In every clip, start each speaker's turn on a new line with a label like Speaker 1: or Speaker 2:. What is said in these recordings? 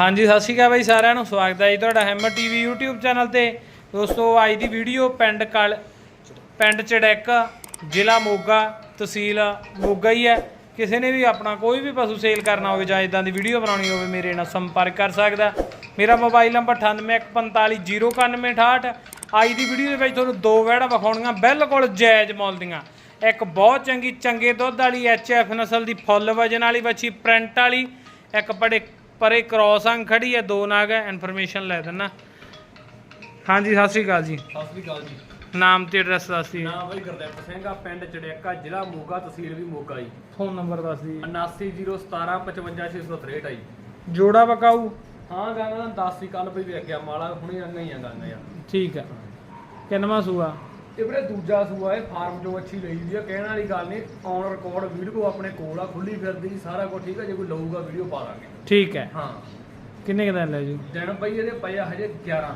Speaker 1: ਹਾਂਜੀ, ਸਤਿ ਸ਼੍ਰੀ ਅਕਾਲ ਬਾਈ ਸਾਰਿਆਂ ਨੂੰ। ਸਵਾਗਤ ਹੈ ਜੀ ਤੁਹਾਡਾ ਹੈਮਰ ਟੀਵੀ YouTube ਚੈਨਲ ਤੇ। ਦੋਸਤੋ, ਅੱਜ ਦੀ ਵੀਡੀਓ ਪਿੰਡ ਕਲ ਪਿੰਡ ਚੜੈਕ, ਜ਼ਿਲ੍ਹਾ ਮੋਗਾ, ਤਹਿਸੀਲ ਮੋਗਾ ਹੀ ਹੈ। ਕਿਸੇ ਨੇ ਵੀ ਆਪਣਾ ਕੋਈ ਵੀ ਪਸ਼ੂ ਸੇਲ ਕਰਨਾ ਹੋਵੇ ਜਾਂ ਇਦਾਂ ਦੀ ਵੀਡੀਓ ਬਣਾਉਣੀ ਹੋਵੇ, ਮੇਰੇ ਨਾਲ ਸੰਪਰਕ ਕਰ ਸਕਦਾ ਮੇਰਾ ਮੋਬਾਈਲ ਨੰਬਰ 9814509868 ਅੱਜ ਦੀ ਵੀਡੀਓ ਦੇ ਵਿੱਚ ਤੁਹਾਨੂੰ ਦੋ ਵੈੜਾ ਵਿਖਾਉਣੀਆਂ, ਬਿਲਕੁਲ ਜਾਇਜ਼ ਮੁੱਲ ਦੀਆਂ। ਇੱਕ ਬਹੁਤ ਚੰਗੀ, ਚੰਗੇ ਦੁੱਧ ਵਾਲੀ ਐਚਐਫ ਨਸਲ ਦੀ ਫੁੱਲ ਵਜਨ ਵਾਲੀ ਬੱਚੀ ਪ੍ਰਿੰਟ ਵਾਲੀ। ਇੱਕ ਬੜੇ ਪਰੇ ਕ੍ਰੋਸ ਅੰਗ ਖੜੀ ਹੈ ਦੋ ਨਾਗ ਹੈ ਇਨਫੋਰਮੇਸ਼ਨ ਲੈ ਦਿੰਨਾ। ਹਾਂਜੀ ਸਤਿ ਸ਼੍ਰੀ ਅਕਾਲ ਜੀ।
Speaker 2: ਸਤਿ ਸ੍ਰੀ ਅਕਾਲ ਜੀ।
Speaker 1: ਨਾਮ ਤੇ ਐਡਰੈਸ ਦੱਸ ਦਿਓ।
Speaker 2: ਨਾਮ ਬਈ ਗੁਰਦੇਵ ਸਿੰਘ ਆ ਪਿੰਡ ਚੜਿਆਕਾ ਜ਼ਿਲ੍ਹਾ ਮੋਗਾ ਤਹਿਸੀਲ ਵੀ ਮੋਗਾ ਜੀ।
Speaker 1: ਫੋਨ ਨੰਬਰ ਦੱਸ ਦਿਓ।
Speaker 2: 7901755663 ਆ ਜੀ।
Speaker 1: ਜੋੜਾ ਬਕਾਊ।
Speaker 2: ਹਾਂ ਗਾਣਾ ਦਾ 10 ਸੀ ਕੱਲ ਬਈ ਵੇਖ ਗਿਆ ਮਾਲਾ ਹੁਣੇ ਆਂਗਾ ਹੀ ਆ। ਗਾਣਾ ਯਾਰ
Speaker 1: ਠੀਕ ਹੈ ਕਿੰਨਵਾਂ ਸੂਆ?
Speaker 2: ਇਹ ਵੀਰੇ ਦੂਜਾ ਸੂਆ ਇਹ ਫਾਰਮ ਚੋਂ ਅੱਛੀ ਲਈ ਦੀ ਆ। ਕਹਿਣ ਵਾਲੀ ਗੱਲ ਨਹੀਂ ਔਨ ਰਿਕਾਰਡ ਵੀਡੀਓ ਆਪਣੇ ਕੋਲ ਆ ਖੁੱਲੀ ਫਿਰਦੀ ਸਾਰਾ ਕੁਝ ਠੀਕ ਆ ਜੇ ਕੋਈ ਲਊਗਾ ਵੀਡੀਓ ਪਾ ਦਾਂਗੇ।
Speaker 1: ਠੀਕ ਹੈ।
Speaker 2: ਹਾਂ।
Speaker 1: ਕਿੰਨੇ ਕੁ ਦਿਨ ਲੈ ਜੂ?
Speaker 2: ਦਿਨ ਬਈ ਇਹਦੇ ਪਏ ਆ ਹਜੇ 11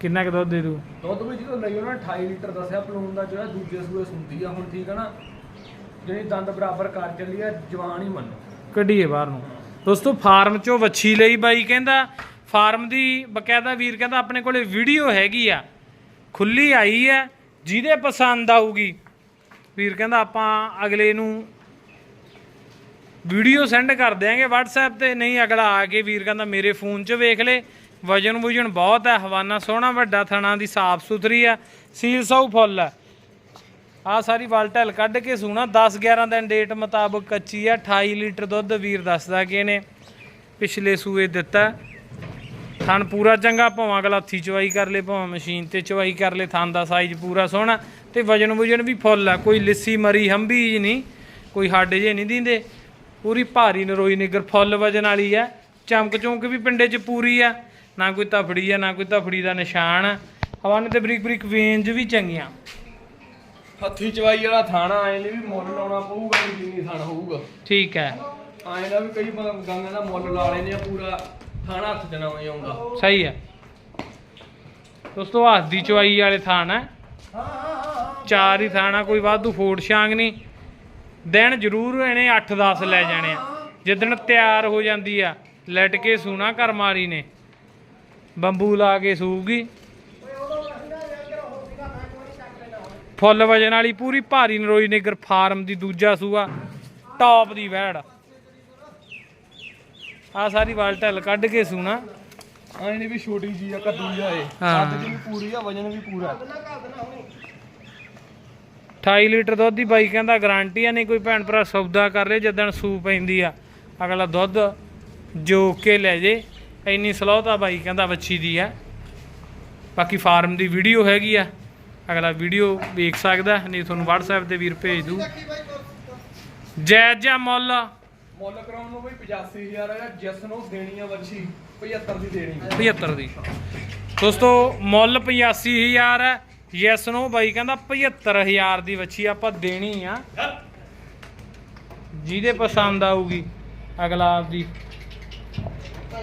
Speaker 1: ਕਿੰਨਾ ਕੁ ਦੁੱਧ ਦੇ ਦੂ?
Speaker 2: ਦੁੱਧ ਵੀ ਜਦੋਂ ਲਈ ਉਹਨਾਂ ਨੇ 28 ਲੀਟਰ ਦੱਸਿਆ ਪਲੂਨ ਦਾ ਜਿਹੜਾ ਦੂਜੇ ਸੂਏ ਸੁੰਦੀ ਆ ਹੁਣ ਠੀਕ ਆ ਨਾ। ਜਿਹੜੀ ਦੰਦ ਬਰਾਬਰ ਕਰ ਚੱਲੀ ਆ ਜਵਾਨ ਹੀ ਮੰਨੋ।
Speaker 1: ਕੱਢੀਏ ਬਾਹਰ ਨੂੰ। ਦੋਸਤੋ ਫਾਰਮ ਚੋਂ ਵੱਛੀ ਲਈ ਬਾਈ ਕਹਿੰਦਾ ਫਾਰਮ ਦੀ ਬਕਾਇਦਾ ਵੀਰ ਕਹਿੰਦਾ ਆਪਣੇ ਕੋਲੇ ਵੀਡੀਓ ਹੈਗੀ ਆ। ਖੁੱਲੀ ਆਈ ਹੈ ਜਿਹਦੇ ਪਸੰਦ ਆਊਗੀ, ਵੀਰ ਕਹਿੰਦਾ ਆਪਾਂ ਅਗਲੇ ਨੂੰ ਵੀਡੀਓ ਸੈਂਡ ਕਰ ਦਿਆਂਗੇ WhatsApp ਤੇ, ਨਹੀਂ ਅਗਲਾ ਆ ਕੇ ਵੀਰ ਕਹਿੰਦਾ ਮੇਰੇ ਫੋਨ 'ਚ ਵੇਖ ਲੇ। ਵਜਨ ਵੁਜਨ ਬਹੁਤ ਹੈ, ਹਵਾਨਾ ਸੋਹਣਾ, ਵੱਡਾ ਥਣਾ ਦੀ ਸਾਫ਼ ਸੁਥਰੀ ਆ ਸੀਲ ਸੌ ਫੁੱਲ ਆ ਆ ਸਾਰੀ ਵਾਲਟਲ ਕੱਢ ਕੇ ਸੂਣਾ 10 11 ਦਿਨ ਡੇਟ ਮੁਤਾਬਕ ਕੱਚੀ ਆ 28 ਲੀਟਰ ਦੁੱਧ ਵੀਰ ਦੱਸਦਾ ਕਿ ਇਹਨੇ ਪਿਛਲੇ ਸੂਏ ਦਿੱਤਾ। ਥਣ ਪੂਰਾ ਚੰਗਾ ਭਾਵਾਂ ਅਗਲਾ ਹੱਥੀ ਚਵਾਈ ਕਰ ਲੇ ਭਾਵਾਂ ਮਸ਼ੀਨ ਤੇ ਚਵਾਈ ਕਰ ਲੇ ਥਣ ਦਾ ਸਾਈਜ਼ ਪੂਰਾ ਸੋਹਣਾ ਤੇ ਵਜਨ ਵੁਜਨ ਵੀ ਫੁੱਲ ਆ ਕੋਈ ਲਿੱਸੀ ਮਰੀ ਹੰਬੀ ਜੀ ਨਹੀਂ ਕੋਈ ਹੱਡ ਜੇ ਨਹੀਂ ਦਿੰਦੇ ਪੂਰੀ ਭਾਰੀ ਨਰੋਈ ਨਿਗਰ ਫੁੱਲ ਵਜਨ ਵਾਲੀ ਆ ਚਮਕ ਚੌਂਕ ਵੀ ਪਿੰਡੇ 'ਚ ਪੂਰੀ ਆ ਨਾ ਕੋਈ ਤਫੜੀ ਆ ਨਾ ਕੋਈ ਤਫੜੀ ਦਾ ਨਿਸ਼ਾਨ ਹਵਾਨੇ ਤੇ ਬਰੀਕ ਬਰੀਕ ਵੇਂਜ ਵੀ ਚੰਗੀਆਂ।
Speaker 2: ਹੱਥੀ ਚਵਾਈ ਵਾਲਾ ਥਾਣਾ ਆਏ ਲਈ ਵੀ ਮੁੱਲ ਲਾਉਣਾ ਪਊਗਾ ਜਿੰਨੀ ਥਾਣ ਹੋਊਗਾ।
Speaker 1: ਠੀਕ ਹੈ।
Speaker 2: ਆਏ ਦਾ ਵੀ ਕਈ ਗਾਂਗਾ ਦਾ ਮੁੱਲ ਲਾ ਲੈਨੇ ਆ ਪੂਰਾ। ਥਾਣਾ ਹੱਥ ਚ ਨਾ ਹੋਈ
Speaker 1: ਸਹੀ ਹੈ। ਦੋਸਤੋ, ਹੱਥ ਦੀ ਚਵਾਈ ਵਾਲੇ ਥਾਣ ਹੈ। ਚਾਰ ਹੀ ਥਾਣਾ ਕੋਈ ਵਾਧੂ ਫੋੜ ਛਾਂਗ ਨਹੀਂ। ਦਿਨ ਜ਼ਰੂਰ ਇਹਨੇ 8-10 ਲੈ ਜਾਣੇ ਆ। ਜਿੱਦਣ ਤਿਆਰ ਹੋ ਜਾਂਦੀ ਆ ਲੈਟ ਕੇ ਸੂਣਾ ਘਰ ਮਾਰੀ ਨੇ। ਬੰਬੂ ਲਾ ਕੇ ਸੂਗੀ ਫੁੱਲ ਵਜਨ ਵਾਲੀ ਪੂਰੀ ਭਾਰੀ ਨਰੋਈ ਨਿਗਰ ਫਾਰਮ ਦੀ ਦੂਜਾ ਸੂਆ ਟੌਪ ਦੀ ਵੈੜ ਆ ਸਾਰੀ ਵਾਲ ਢੱਲ ਕੱਢ ਕੇ ਸੂਣਾ।
Speaker 2: ਆਏ ਨੇ ਵੀ ਛੋਟੀ ਜੀ ਆ ਕੱਦੂ ਜਿਹਾ ਏ
Speaker 1: ਹਾਂ।
Speaker 2: ਕੱਦ ਵੀ ਪੂਰੀ ਆ ਵਜਨ ਵੀ ਪੂਰਾ।
Speaker 1: 28 ਲੀਟਰ ਦੁੱਧ ਦੀ ਬਾਈ ਕਹਿੰਦਾ ਗਾਰੰਟੀ ਆ ਨਹੀਂ ਕੋਈ ਭੈਣ ਭਰਾ ਸੌਦਾ ਕਰ ਲੇ ਜਦੋਂ ਸੂ ਪੈਂਦੀ ਆ। ਅਗਲਾ ਦੁੱਧ ਜੋ ਕੇ ਲੈ ਜੇ। ਇੰਨੀ ਸਲੋਤ ਬਾਈ ਕਹਿੰਦਾ ਵੱਛੀ ਦੀ ਆ। ਬਾਕੀ ਫਾਰਮ ਦੀ ਵੀਡੀਓ ਹੈਗੀ ਆ। ਅਗਲਾ ਵੀਡੀਓ ਵੇਖ ਸਕਦਾ ਨਹੀਂ ਤੁਹਾਨੂੰ WhatsApp ਤੇ ਵੀਰ ਭੇਜ ਦੂ ਜਾਇਜ਼ ਜਿਹਾ ਮੁੱਲ।
Speaker 2: ਮੁੱਲ ਕਰਾਉਣ ਨੂੰ ਬਈ 85000 ਆ ਜਿਸ ਨੂੰ ਦੇਣੀ ਆ ਵੱਛੀ 75 ਦੀ ਦੇਣੀ ਆ।
Speaker 1: 75 ਦੀ। ਦੋਸਤੋ, ਮੁੱਲ 85000 ਹੈ ਯੈਸ ਨੋ ਬਾਈ ਕਹਿੰਦਾ 75000 ਦੀ ਵੱਛੀ ਆਪਾਂ ਦੇਣੀ ਆ। ਜਿਹਦੇ ਪਸੰਦ ਆਊਗੀ ਅਗਲਾ ਆਪਦੀ।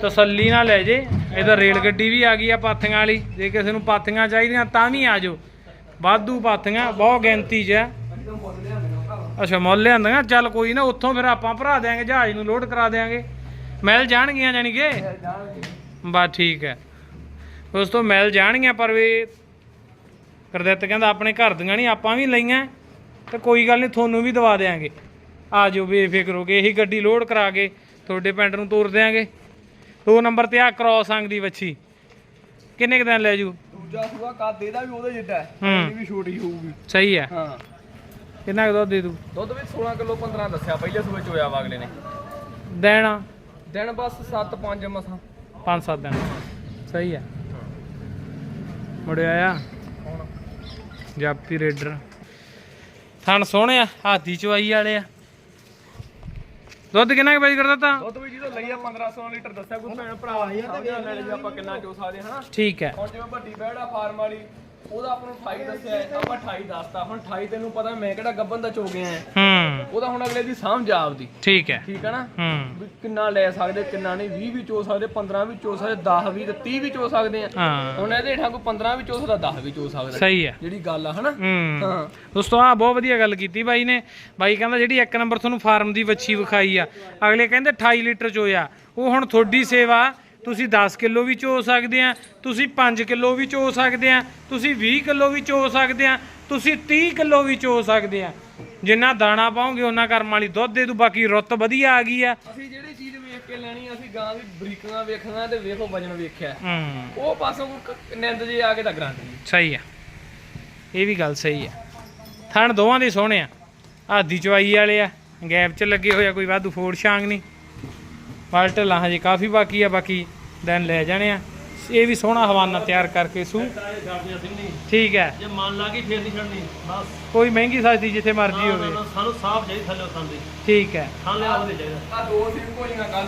Speaker 1: ਤਸੱਲੀ ਨਾਲ ਲੈ ਜੇ ਇਹਦਾ ਰੇਲ ਗੱਡੀ ਵੀ ਆ ਗਈ ਆ ਪਾਥੀਆਂ ਵਾਲੀ, ਜੇ ਕਿਸੇ ਨੂੰ ਪਾਥੀਆਂ ਚਾਹੀਦੀਆਂ ਤਾਂ ਵੀ ਆ ਜਾਓ। ਵਾਧੂ ਪਾਥੀਆਂ, ਬਹੁਤ ਗਿਣਤੀ 'ਚ ਆ। ਅੱਛਾ ਮੁੱਲ ਲਿਆਂਦੀਆਂ ਚੱਲ ਕੋਈ ਨਾ ਉੱਥੋਂ ਫਿਰ ਆਪਾਂ ਭਰਾ ਦਿਆਂਗੇ ਜਹਾਜ਼ ਨੂੰ ਲੋਡ ਕਰਾ ਦਿਆਂਗੇ। ਮਿਲ ਜਾਣਗੀਆਂ ਜਾਣੀ ਕਿ? ਬਸ ਠੀਕ ਹੈ। ਦੋਸਤੋ ਮਿਲ ਜਾਣਗੀਆਂ ਪਰ ਵੀ ਗੁਰਦਿੱਤ ਕਹਿੰਦਾ ਆਪਣੇ ਘਰ ਦੀਆਂ ਨਹੀਂ ਆਪਾਂ ਵੀ ਲਈਆਂ। ਤੇ ਕੋਈ ਗੱਲ ਨਹੀਂ ਤੁਹਾਨੂੰ ਵੀ ਦਵਾ ਦੇਾਂਗੇ ਆ ਜਾਓ ਬੇਫਿਕਰ ਹੋ ਕੇ ਇਹੀ ਗੱਡੀ ਲੋਡ ਕਰਾ ਕੇ ਤੁਹਾਡੇ ਪਿੰਡ ਨੂੰ ਤੋਰ ਦੇਾਂਗੇ ਦੋ ਨੰਬਰ ਤੇ ਆ ਕ੍ਰੋਸ ਅੰਗ ਦੀ ਵੱਛੀ। ਕਿੰਨੇ ਕੁ ਦਿਨ ਲੈ ਜੂ?
Speaker 2: ਦੂਜਾ ਸੂਆ ਕੱਦ ਇਹਦਾ ਵੀ ਉਹਦੇ ਜਿੱਡਾ ਹੈ।
Speaker 1: ਹੂੰ।
Speaker 2: ਇਹਦੀ ਵੀ ਛੋਟੀ ਹੋਊਗੀ।
Speaker 1: ਸਹੀ ਹੈ।
Speaker 2: ਹਾਂ।
Speaker 1: ਕਿੰਨਾ ਕੁ ਦੁੱਧ ਦੇ ਦੂ?
Speaker 2: ਦੁੱਧ ਵੀ 16 ਕਿਲੋ 15 ਦੱਸਿਆ ਪਹਿਲੇ ਸੂਏ ਚੋਇਆ ਵਾ ਅਗਲੇ ਨੇ।
Speaker 1: ਦੇਣਾ?
Speaker 2: ਦਿਨ ਬਸ 7 5 ਮਸਾਂ।
Speaker 1: 5-7 ਦਿਨ। ਸਹੀ ਹੈ ਮੁੜਿਆ ਆ ਜਾਪੀ ਰੇਡਰ। ਥਣ ਸੋਹਣੇ ਆ ਹਾਥੀ ਚਵਾਈ ਵਾਲੇ ਆ। ਦੁੱਧ ਕਿੰਨਾ ਕੁ ਬਾਈ ਕਰਦਾ ਤਾਂ?
Speaker 2: ਦੁੱਧ ਵੀ ਜਦੋਂ ਲਈ ਆ 1500 ਲੀਟਰ ਦੱਸਿਆ ਕੋਈ ਭੈਣ ਭਰਾ? ਲੈ ਲਈ ਆਪਾਂ ਕਿੰਨਾ ਚੋ ਸਕਦੇ ਹਨਾ?
Speaker 1: ਠੀਕ ਹੈ।
Speaker 2: ਹੁਣ ਜਿਵੇਂ ਵੱਡੀ ਬੈੜਾ ਫਾਰਮ ਵਾਲੀ ਉਹਦਾ ਆਪਾਂ ਨੂੰ 28 ਦੱਸਿਆ ਹੈ, ਆਪਾਂ 28 ਦੱਸਤਾ। ਹੁਣ 28 ਤੈਨੂੰ ਪਤਾ ਮੈਂ ਕਿਹੜਾ ਗੱਬਨ ਦਾ ਚੋ ਗਿਆ ਹੈ।
Speaker 1: ਹੂੰ।
Speaker 2: ਉਹਦਾ ਹੁਣ ਅਗਲੇ ਦੀ ਸਮਝ ਆ ਆਪਦੀ
Speaker 1: ਠੀਕ ਹੈ।
Speaker 2: ਠੀਕ ਹੈ ਨਾ?
Speaker 1: ਹੂੰ।
Speaker 2: ਵੀ ਕਿੰਨਾ ਲੈ ਸਕਦੇ ਕਿੰਨਾ ਨਹੀਂ 20 ਵੀ ਚੋ ਸਕਦੇ 15 ਵੀ ਚੋ ਸਕਦੇ 10 ਵੀ ਤੇ 30 ਵੀ ਚੋ ਸਕਦੇ ਆ।
Speaker 1: ਹਾਂ।
Speaker 2: ਹੁਣ ਇਹਦੇ ਹੇਠਾਂ ਕੋਈ 15 ਵੀ ਚੋ ਸਕਦਾ 10 ਵੀ ਚੋ ਸਕਦਾ।
Speaker 1: ਸਹੀ ਹੈ।
Speaker 2: ਜਿਹੜੀ ਗੱਲ ਆ ਹਨਾ?
Speaker 1: ਹੂੰ।
Speaker 2: ਹਾਂ।
Speaker 1: ਦੋਸਤੋ ਆ ਬਹੁਤ ਵਧੀਆ ਗੱਲ ਕੀਤੀ ਬਾਈ ਨੇ। ਬਾਈ ਕਹਿੰਦਾ ਜਿਹੜੀ ਇੱਕ ਨੰਬਰ ਤੁਹਾਨੂੰ ਫਾਰਮ ਦੀ ਵੱਛੀ ਵਿਖਾਈ ਆ ਅਗਲੇ ਕਹਿੰਦੇ 28 ਲੀਟਰ ਚੋਇਆ ਉਹ ਹੁਣ ਤੁਹਾਡੀ ਸੇਵਾ ਤੁਸੀਂ 10 ਕਿਲੋ ਵੀ ਚੋ ਸਕਦੇ ਆ ਤੁਸੀਂ 5 ਕਿਲੋ ਵੀ ਚੋ ਸਕਦੇ ਆ ਤੁਸੀਂ 20 ਕਿਲੋ ਵੀ ਚੋ ਸਕਦੇ ਆ ਤੁਸੀਂ 30 ਕਿਲੋ ਵੀ ਚੋ ਸਕਦੇ ਆ। ਜਿੰਨਾ ਦਾਣਾ ਪਾਓਗੇ ਉਹਨਾਂ ਕਰਮ ਵਾਲੀ ਦੁੱਧ ਦੇ ਦੂ ਬਾਕੀ ਰੁੱਤ ਵਧੀਆ ਆ ਗਈ ਆ।
Speaker 2: ਅਸੀਂ ਜਿਹੜੀ ਚੀਜ਼ ਵੇਖ ਕੇ ਲੈਣੀ ਅਸੀਂ ਗਾਂ ਦੀ ਬਰੀਕਾਂ ਵੇਖਣਾ ਤੇ ਵੇਖੋ ਵਜਨ ਵੇਖਿਆ। ਉਹ ਪਾਸੋਂ ਨਿੰਦ ਜੇ ਆ ਕੇ ਤਾਂ ਗਰੰਟੀ ਨਹੀਂ
Speaker 1: ਸਹੀ ਆ। ਇਹ ਵੀ ਗੱਲ ਸਹੀ ਆ। ਥਣ ਦੋਵਾਂ ਦੇ ਸੋਹਣੇ ਆ। ਆਦੀ ਚਵਾਈ ਵਾਲੇ ਆ। ਗੈਪ 'ਚ ਲੱਗੇ ਹੋਇਆ ਕੋਈ ਵਾਧੂ ਫੋੜ ਛਾਂਗ ਨਹੀਂ। ਵਾਲ ਢੱਲਾਂ ਹਜੇ ਕਾਫੀ ਬਾਕੀ ਆ ਬਾਕੀ ਦਿਨ ਲੈ ਜਾਣੇ ਆ। ਇਹ ਵੀ ਸੋਹਣਾ ਹਵਾਨਾ ਤਿਆਰ ਕਰਕੇ ਸੂ। ਠੀਕ ਹੈ।
Speaker 3: ਜੇ ਮੰਨ ਲਾ ਕੇ ਫੇਰ ਨਹੀਂ ਛੱਡਣੀ ਬਸ।
Speaker 1: ਕੋਈ ਮਹਿੰਗੀ ਸਸਤੀ ਜਿੱਥੇ ਮਰਜ਼ੀ
Speaker 3: ਨਾ,
Speaker 1: ਹੋਵੇ।
Speaker 3: ਨਾ, ਸਾਨੂੰ ਸਾਫ਼ ਚਾਹੀਦੀ ਥੱਲੇ ਖਾਂਦੇ
Speaker 1: ਠੀਕ ਹੈ।
Speaker 3: ਖਾਣ ਲਿਆ ਉਹਦੇ ਚਾਹੀਦਾ।
Speaker 2: ਆ ਦੋ ਸੀਟ ਕੋਈਆਂ ਕੱਲ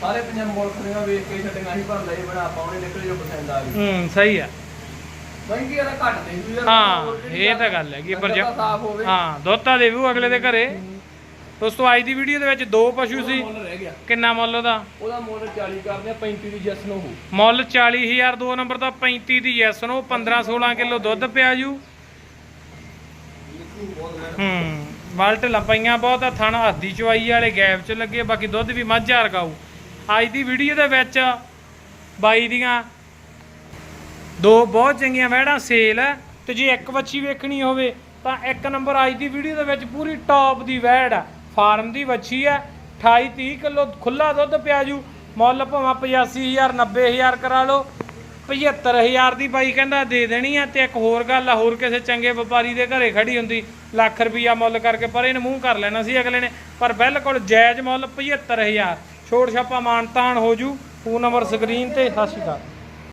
Speaker 2: ਸਾਰੇ ਪੰਜਾਬ ਮੁਲਕ ਦੀਆਂ ਵੇਖ ਕੇ ਛੱਡੀਆਂ ਸੀ ਪਰ ਲਈ ਬਣਾ ਪਾਉਣੇ ਨਿਕਲ ਜੋ ਪਸੰਦ ਆ ਗਈ।
Speaker 1: ਹੂੰ ਸਹੀ ਆ।
Speaker 2: ਮਹਿੰਗੀ ਵਾਲਾ ਘੱਟ ਦੇ ਯਾਰ।
Speaker 1: ਹਾਂ ਇਹ ਤਾਂ ਗੱਲ ਹੈਗੀ ਪਰ
Speaker 2: ਡੰਗਰ
Speaker 1: ਜੇ-
Speaker 2: ਤਾਂ ਸਾਫ਼ ਹੋਵੇ।
Speaker 1: ਹਾਂ ਦੁੱਧ ਤਾਂ ਦੇਵੂ ਅਗਲੇ ਦੇ ਘਰੇ। ਦੋਸਤੋ ਅੱਜ ਦੀ ਵੀਡੀਓ ਦੇ ਵਿੱਚ ਦੋ ਪਸ਼ੂ ਸੀ।
Speaker 2: ਮੁੱਲ ਰਹਿ ਗਿਆ।
Speaker 1: ਕਿੰਨਾ ਮੁੱਲ ਉਹਦਾ?
Speaker 2: ਉਹਦਾ ਮੁੱਲ 40 ਕਰਦੇ ਆ 35 ਦੀ ਜੈਸ ਨੂੰ ਹੋ
Speaker 1: ਮੁੱਲ 40000 ਦੋ ਨੰਬਰ ਦਾ 35 ਦੀ ਯੈਸ ਨੂੰ 15 16 ਕਿਲੋ ਦੁੱਧ ਪਿਆ ਜੂ। ਹੂੰ ਵਾਲਟ ਲੰਪਾਈਆਂ ਬਹੁਤ ਆ ਥਣ ਹੱਦੀ ਚਵਾਈ ਵਾਲੇ ਗੈਪ ਚ ਲੱਗੇ ਬਾਕੀ ਦੁੱਧ ਵੀ ਮੱਝਾ ਰਗਾਊ ਅੱਜ ਦੀ ਵੀਡੀਓ ਦੇ ਵਿੱਚ ਬਾਈ ਦੀਆਂ ਦੋ ਬਹੁਤ ਚੰਗੀਆਂ ਵਹਿੜਾਂ ਸੇਲ ਹੈ ਤੇ ਜੇ ਇੱਕ ਵੱਛੀ ਵੇਖਣੀ ਹੋਵੇ ਤਾਂ ਇੱਕ ਨੰਬਰ ਅੱਜ ਦੀ ਵੀਡੀਓ ਦੇ ਵਿੱਚ ਪੂਰੀ ਟੌਪ ਦੀ ਵਹਿੜ ਆ। ਫਾਰਮ ਦੀ ਵੱਛੀ ਹੈ 28 30 ਕਿਲੋ ਖੁੱਲਾ ਦੁੱਧ ਪਿਆ ਜੂ। ਮੁੱਲ ਭਾਵੇਂ 85000 90000 ਕਰਾ ਲਓ। 75000 ਦੀ ਬਾਈ ਕਹਿੰਦਾ ਦੇ ਦੇਣੀ ਆ ਤੇ ਇੱਕ ਹੋਰ ਗੱਲ ਆ, ਹੋਰ ਕਿਸੇ ਚੰਗੇ ਵਪਾਰੀ ਦੇ ਘਰੇ ਖੜੀ ਹੁੰਦੀ, ਲੱਖ ਰੁਪਈਆ ਮੁੱਲ ਕਰਕੇ ਪਰ ਇਹਨੇ ਮੂੰਹ ਕਰ ਲੈਣਾ ਸੀ ਅਗਲੇ ਨੇ। ਪਰ ਬਿਲਕੁਲ ਜਾਇਜ਼ ਮੁੱਲ 75000 ਛੋੜ ਛਾਪਾ ਮਾਨਤਾਨ ਹੋ ਜੂ। ਫੋਨ ਨੰਬਰ ਸਕਰੀਨ ਤੇ, ਸਤਿ ਸ਼੍ਰੀ ਅਕਾਲ।